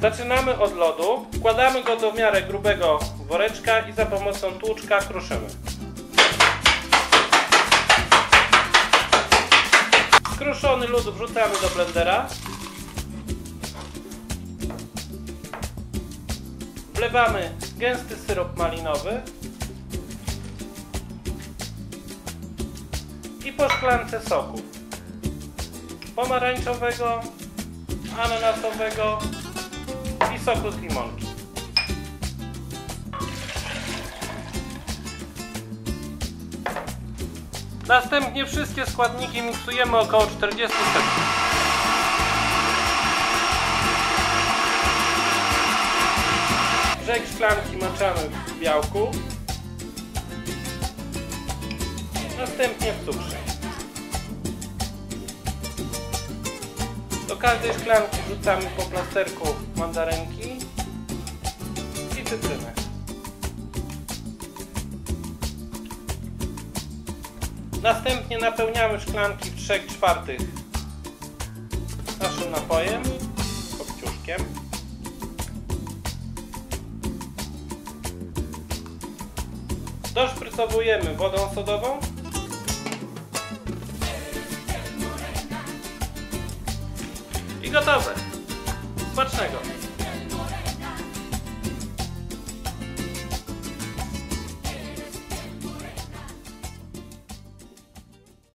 Zaczynamy od lodu, wkładamy go do w miarę grubego woreczka i za pomocą tłuczka kruszymy. Skruszony lód wrzucamy do blendera. Wlewamy gęsty syrop malinowy i po szklance soku pomarańczowego, ananasowego soku z limonki. Następnie wszystkie składniki miksujemy około 40 sekund. Brzeg szklanki maczamy w białku, następnie w cukrze. Każdej szklanki wrzucamy po plasterku mandarynki i cytrynę. Następnie napełniamy szklanki w 3 czwartych naszym napojem, kopciuszkiem. Doszprycowujemy wodą sodową. I gotowe. Smacznego.